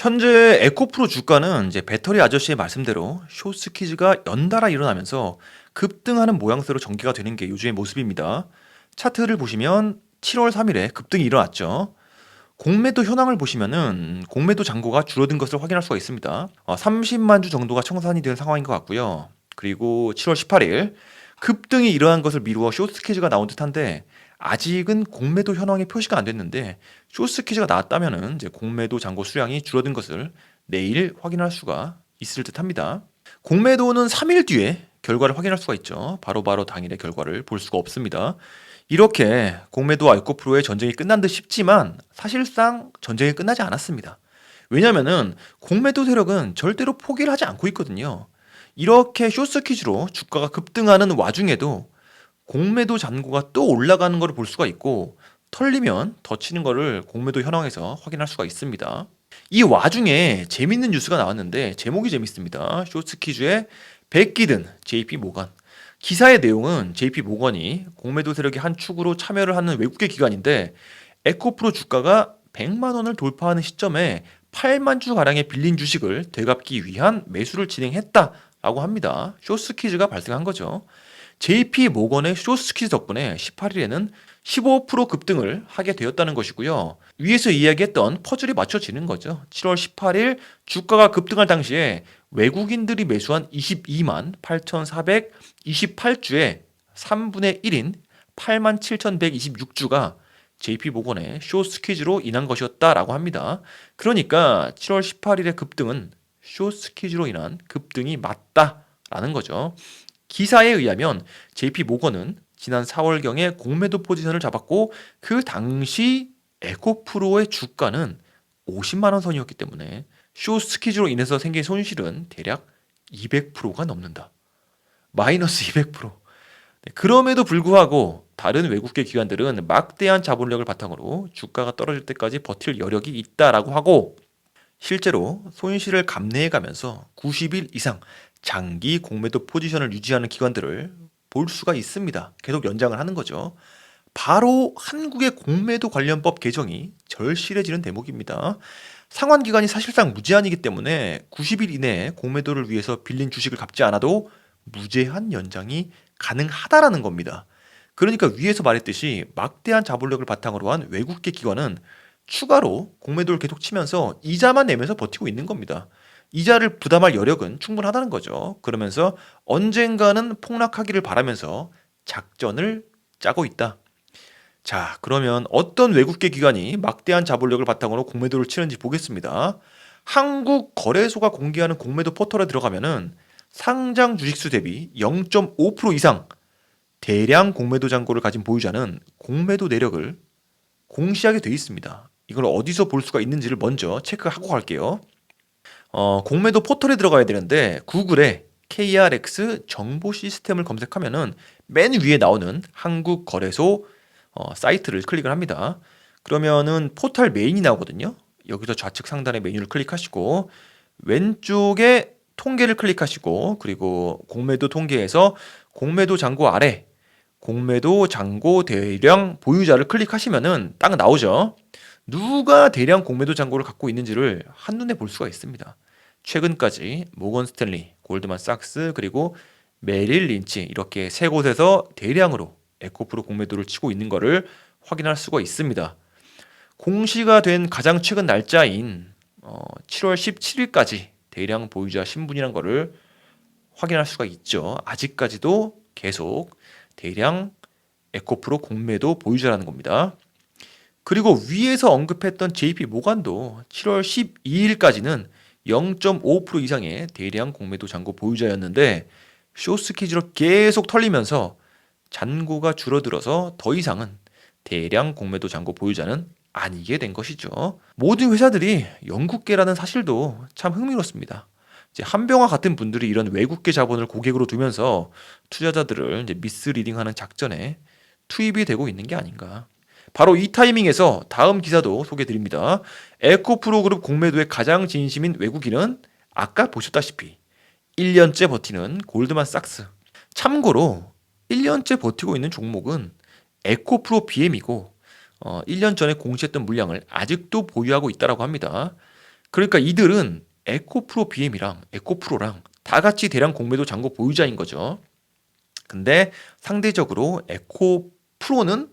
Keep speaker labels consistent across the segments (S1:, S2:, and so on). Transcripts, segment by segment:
S1: 현재 에코프로 주가는 이제 배터리 아저씨의 말씀대로 쇼스키즈가 연달아 일어나면서 급등하는 모양새로 전개가 되는 게 요즘의 모습입니다. 차트를 보시면 7월 3일에 급등이 일어났죠. 공매도 현황을 보시면은 공매도 잔고가 줄어든 것을 확인할 수가 있습니다. 어, 30만 주 정도가 청산이 된 상황인 것 같고요. 그리고 7월 18일 급등이 일어난 것을 미루어 쇼스키즈가 나온 듯한데 아직은 공매도 현황이 표시가 안 됐는데 쇼스키즈가 나왔다면은 이제 공매도 잔고 수량이 줄어든 것을 내일 확인할 수가 있을 듯합니다. 공매도는 3일 뒤에 결과를 확인할 수가 있죠. 바로 바로 당일의 결과를 볼 수가 없습니다. 이렇게 공매도와 에코프로의 전쟁이 끝난 듯 싶지만 사실상 전쟁이 끝나지 않았습니다. 왜냐면은 공매도 세력은 절대로 포기를 하지 않고 있거든요. 이렇게 쇼스키즈로 주가가 급등하는 와중에도 공매도 잔고가 또 올라가는 것을 볼 수가 있고 털리면 더 치는 것을 공매도 현황에서 확인할 수가 있습니다. 이 와중에 재밌는 뉴스가 나왔는데 제목이 재밌습니다. 쇼스키즈의 백기든 JP 모건. 기사의 내용은 JP 모건이 공매도 세력의 한 축으로 참여를 하는 외국계 기관인데 에코프로 주가가 100만 원을 돌파하는 시점에 8만 주 가량의 빌린 주식을 되갚기 위한 매수를 진행했다라고 합니다. 쇼스키즈가 발생한 거죠. JP 모건의 쇼스키즈 덕분에 18일에는 15% 급등을 하게 되었다는 것이고요. 위에서 이야기했던 퍼즐이 맞춰지는 거죠. 7월 18일 주가가 급등할 당시에 외국인들이 매수한 22만 8,428주의 3분의 1인 8만 7,126주가 JP 모건의 쇼스퀴즈로 인한 것이었다라고 합니다. 그러니까 7월 18일의 급등은 쇼스퀴즈로 인한 급등이 맞다라는 거죠. 기사에 의하면 JP 모건은 지난 4월경에 공매도 포지션을 잡았고 그 당시 에코프로의 주가는 50만 원 선이었기 때문에 쇼스퀴즈로 인해서 생긴 손실은 대략 200%가 넘는다. 마이너스 200%. 네, 그럼에도 불구하고 다른 외국계 기관들은 막대한 자본력을 바탕으로 주가가 떨어질 때까지 버틸 여력이 있다라고 하고 실제로 손실을 감내해 가면서 90일 이상 장기 공매도 포지션을 유지하는 기관들을 볼 수가 있습니다. 계속 연장을 하는 거죠. 바로 한국의 공매도 관련법 개정이 절실해지는 대목입니다. 상환 기간이 사실상 무제한이기 때문에 90일 이내에 공매도를 위해서 빌린 주식을 갚지 않아도 무제한 연장이 가능하다라는 겁니다. 그러니까 위에서 말했듯이 막대한 자본력을 바탕으로 한 외국계 기관은 추가로 공매도를 계속 치면서 이자만 내면서 버티고 있는 겁니다. 이자를 부담할 여력은 충분하다는 거죠. 그러면서 언젠가는 폭락하기를 바라면서 작전을 짜고 있다. 자, 그러면 어떤 외국계 기관이 막대한 자본력을 바탕으로 공매도를 치는지 보겠습니다. 한국 거래소가 공개하는 공매도 포털에 들어가면은 상장 주식수 대비 0.5% 이상 대량 공매도 잔고를 가진 보유자는 공매도 내력을 공시하게 돼 있습니다. 이걸 어디서 볼 수가 있는지를 먼저 체크하고 갈게요. 어, 공매도 포털에 들어가야 되는데 구글에 KRX 정보 시스템을 검색하면은 맨 위에 나오는 한국 거래소 어, 사이트를 클릭을 합니다. 그러면은 포털 메인이 나오거든요. 여기서 좌측 상단의 메뉴를 클릭하시고 왼쪽에 통계를 클릭하시고 그리고 공매도 통계에서 공매도 잔고 아래 공매도 잔고 대량 보유자를 클릭하시면은 딱 나오죠. 누가 대량 공매도 잔고를 갖고 있는지를 한눈에 볼 수가 있습니다. 최근까지 모건 스탠리, 골드만 삭스 그리고 메릴 린치 이렇게 세 곳에서 대량으로 에코프로 공매도를 치고 있는 것을 확인할 수가 있습니다. 공시가 된 가장 최근 날짜인 어, 7월 17일까지 대량 보유자 신분이란 것을 확인할 수가 있죠. 아직까지도 계속 대량 에코프로 공매도 보유자라는 겁니다. 그리고 위에서 언급했던 JP 모간도 7월 12일까지는 0.5% 이상의 대량 공매도 잔고 보유자였는데 쇼스키즈로 계속 털리면서 잔고가 줄어들어서 더 이상은 대량 공매도 잔고 보유자는 아니게 된 것이죠. 모든 회사들이 영국계라는 사실도 참 흥미롭습니다. 이제 한병화 같은 분들이 이런 외국계 자본을 고객으로 두면서 투자자들을 이제 미스리딩하는 작전에 투입이 되고 있는 게 아닌가. 바로 이 타이밍에서 다음 기사도 소개드립니다. 에코프로 그룹 공매도의 가장 진심인 외국인은 아까 보셨다시피 1년째 버티는 골드만 삭스. 참고로 1년째 버티고 있는 종목은 에코프로 BM이고 어, 1년 전에 공시했던 물량을 아직도 보유하고 있다라고 합니다. 그러니까 이들은 에코프로 BM이랑 에코프로랑 다 같이 대량 공매도 잔고 보유자인 거죠. 근데 상대적으로 에코프로는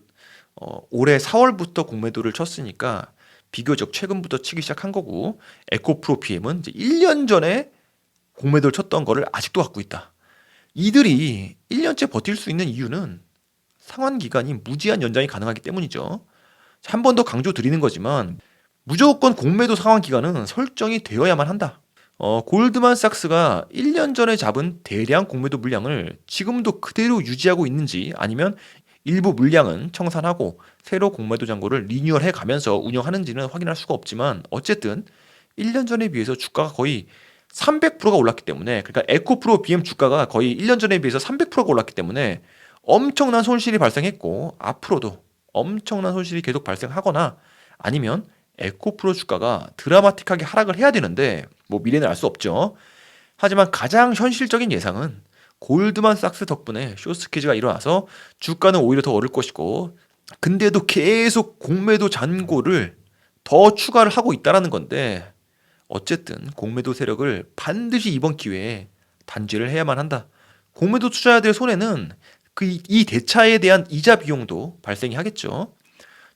S1: 어, 올해 4월부터 공매도를 쳤으니까 비교적 최근부터 치기 시작한 거고 에코프로 BM은 이제 1년 전에 공매도를 쳤던 거를 아직도 갖고 있다. 이들이 1년째 버틸 수 있는 이유는 상환 기간이 무제한 연장이 가능하기 때문이죠. 한 번 더 강조 드리는 거지만 무조건 공매도 상환 기간은 설정이 되어야만 한다. 어, 골드만삭스가 1년 전에 잡은 대량 공매도 물량을 지금도 그대로 유지하고 있는지 아니면 일부 물량은 청산하고 새로 공매도 잔고를 리뉴얼해 가면서 운영하는지는 확인할 수가 없지만 어쨌든 1년 전에 비해서 주가가 거의 300%가 올랐기 때문에 그러니까 에코프로 BM 주가가 거의 1년 전에 비해서 300%가 올랐기 때문에 엄청난 손실이 발생했고 앞으로도 엄청난 손실이 계속 발생하거나 아니면 에코프로 주가가 드라마틱하게 하락을 해야 되는데 뭐 미래는 알 수 없죠. 하지만 가장 현실적인 예상은 골드만삭스 덕분에 쇼스케지가 일어나서 주가는 오히려 더 오를 것이고 근데도 계속 공매도 잔고를 더 추가를 하고 있다라는 건데 어쨌든 공매도 세력을 반드시 이번 기회에 단죄를 해야만 한다. 공매도 투자자들의 손해는 그 이 대차에 대한 이자 비용도 발생이 하겠죠.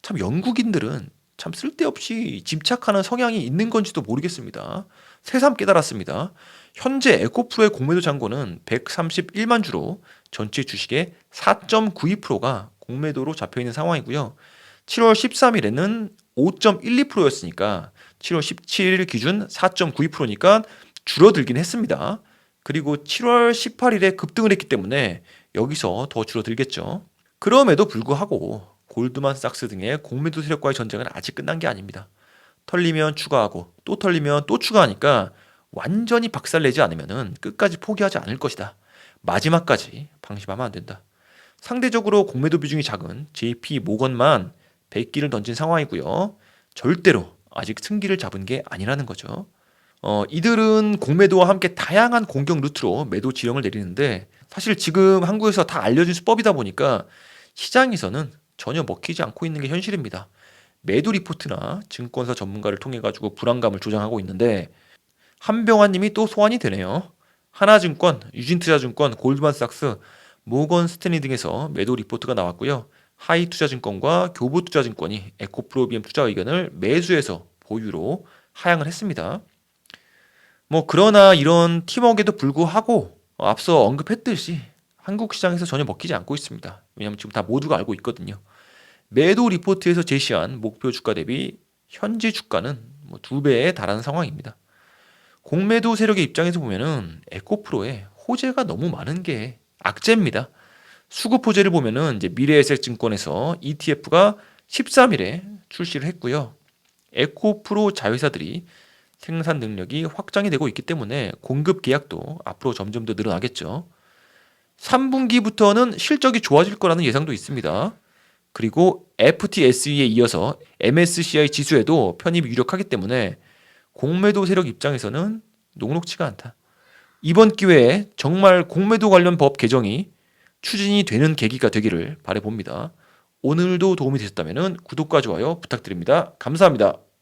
S1: 참 영국인들은 참 쓸데없이 집착하는 성향이 있는 건지도 모르겠습니다. 새삼 깨달았습니다. 현재 에코프로의 공매도 잔고는 131만 주로 전체 주식의 4.92%가 공매도로 잡혀 있는 상황이고요. 7월 13일에는 5.12%였으니까 7월 17일 기준 4.92%니까 줄어들긴 했습니다. 그리고 7월 18일에 급등을 했기 때문에 여기서 더 줄어들겠죠. 그럼에도 불구하고 골드만삭스 등의 공매도 세력과의 전쟁은 아직 끝난 게 아닙니다. 털리면 추가하고 또 털리면 또 추가하니까 완전히 박살내지 않으면은 끝까지 포기하지 않을 것이다. 마지막까지 방심하면 안 된다. 상대적으로 공매도 비중이 작은 JP 모건만 100기를 던진 상황이고요. 절대로 아직 승기를 잡은 게 아니라는 거죠. 어, 이들은 공매도와 함께 다양한 공격 루트로 매도 지령을 내리는데 사실 지금 한국에서 다 알려진 수법이다 보니까 시장에서는 전혀 먹히지 않고 있는 게 현실입니다. 매도 리포트나 증권사 전문가를 통해 가지고 불안감을 조장하고 있는데 한병환님이 또 소환이 되네요. 하나증권, 유진투자증권, 골드만삭스, 모건 스탠리 등에서 매도 리포트가 나왔고요. 하이투자증권과 교보투자증권이 에코프로비엠 투자 의견을 매수해서 보유로 하향을 했습니다. 뭐 그러나 이런 팀워크에도 불구하고 앞서 언급했듯이 한국 시장에서 전혀 먹히지 않고 있습니다. 왜냐하면 지금 다 모두가 알고 있거든요. 매도 리포트에서 제시한 목표 주가 대비 현재 주가는 뭐 두 배에 달하는 상황입니다. 공매도 세력의 입장에서 보면은 에코프로에 호재가 너무 많은 게 악재입니다. 수급 호재를 보면은 이제 미래에셋증권에서 ETF가 13일에 출시를 했고요. 에코프로 자회사들이 생산 능력이 확장이 되고 있기 때문에 공급 계약도 앞으로 점점 더 늘어나겠죠. 3분기부터는 실적이 좋아질 거라는 예상도 있습니다. 그리고 FTSE에 이어서 MSCI 지수에도 편입이 유력하기 때문에 공매도 세력 입장에서는 녹록치가 않다. 이번 기회에 정말 공매도 관련 법 개정이 추진이 되는 계기가 되기를 바라봅니다. 오늘도 도움이 되셨다면 구독과 좋아요 부탁드립니다. 감사합니다.